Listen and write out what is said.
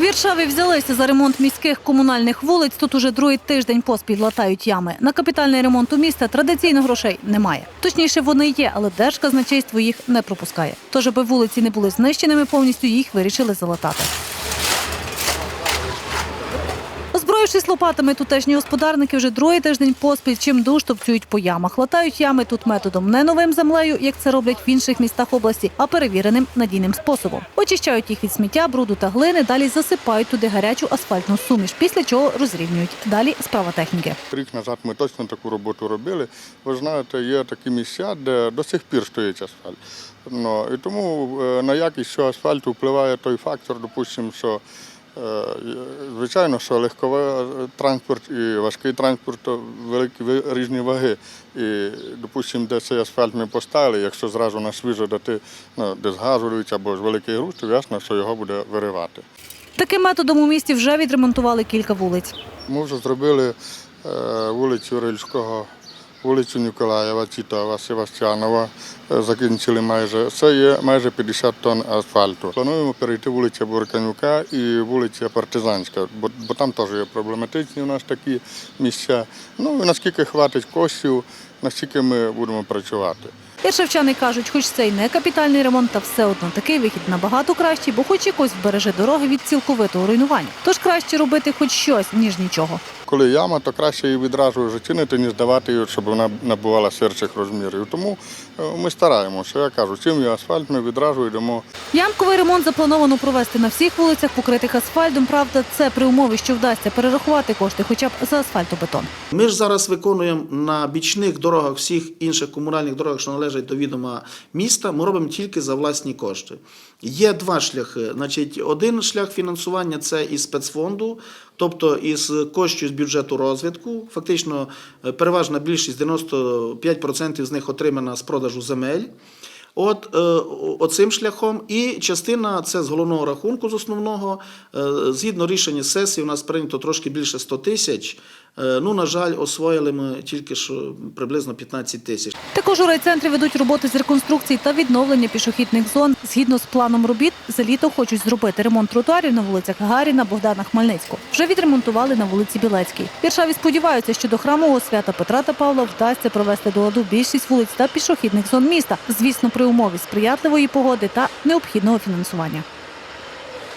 В Віршаві взялися за ремонт міських комунальних вулиць. Тут уже другий тиждень поспіль латають ями. На капітальний ремонт у міста традиційно грошей немає. Точніше, вони є, але держказначейство їх не пропускає. Тож, аби вулиці не були знищеними повністю, їх вирішили залатати. Озброївшись лопатами, тутешні господарники вже другий тиждень поспіль чим душ по ямах. Латають ями тут методом не новим землею, як це роблять в інших містах області, а перевіреним надійним способом. Очищають їх від сміття, бруду та глини, далі засипають туди гарячу асфальтну суміш, після чого розрівнюють. Далі справа техніки. Рік назад ми точно таку роботу робили. Ви знаєте, є такі місця, де до сих пір стоїть асфальт. Ну, і тому е, на якість цього асфальту впливає той фактор, допустимо, що звичайно, що легковий е, транспорт і важкий транспорт то великі різні ваги. І, допустимо, де цей асфальт ми поставили, якщо зразу на свіжо дати ну, десь газують або ж великий груз, то ясно, що його буде виривати. Таким методом у місті вже відремонтували кілька вулиць. Ми вже зробили е, вулицю Рильського, вулицю Ніколаєва, Тітова, Севастьянова. Закінчили майже. Це є майже 50 тонн асфальту. Плануємо перейти вулиця Бурканюка і вулиця Партизанська, бо, бо там теж є проблематичні у нас такі місця. Ну і наскільки хватить коштів, настільки ми будемо працювати. Іршавчани кажуть, хоч це й не капітальний ремонт, та все одно такий вихід набагато кращий, бо хоч якось вбереже дороги від цілковитого руйнування. Тож краще робити хоч щось, ніж нічого. Коли яма, то краще її відразу зачинити, ніж давати її, щоб вона набувала серчих розмірів. Тому е, ми стараємося. Я кажу, чим є асфальт, ми відразу йдемо Ямковий ремонт заплановано провести на всіх вулицях, покритих асфальтом. Правда, це при умові, що вдасться перерахувати кошти хоча б за асфальтобетон. Ми ж зараз виконуємо на бічних дорогах всіх інших комунальних дорогах, що належать до відома міста. Ми робимо тільки за власні кошти. Є два шляхи. Значить, один шлях фінансування це із спецфонду, тобто із коштів з бюджету розвитку. Фактично, е, переважна більшість 95% з них отримана з продажу земель. От е, оцим шляхом, і частина це з головного рахунку, з основного. Е, згідно рішення сесії, у нас прийнято трошки більше 100 тисяч. Е, ну, на жаль, освоїли ми тільки що приблизно 15 тисяч. Також у райцентрі ведуть роботи з реконструкції та відновлення пішохідних зон. Згідно з планом робіт, за літо хочуть зробити ремонт тротуарів на вулицях Гаріна, Богдана Хмельницького. Вже відремонтували на вулиці Білецькій. Віршаві сподіваються, що до храмового свята Петра та Павла вдасться провести до ладу більшість вулиць та пішохідних зон міста. Звісно, при умові сприятливої погоди та необхідного фінансування.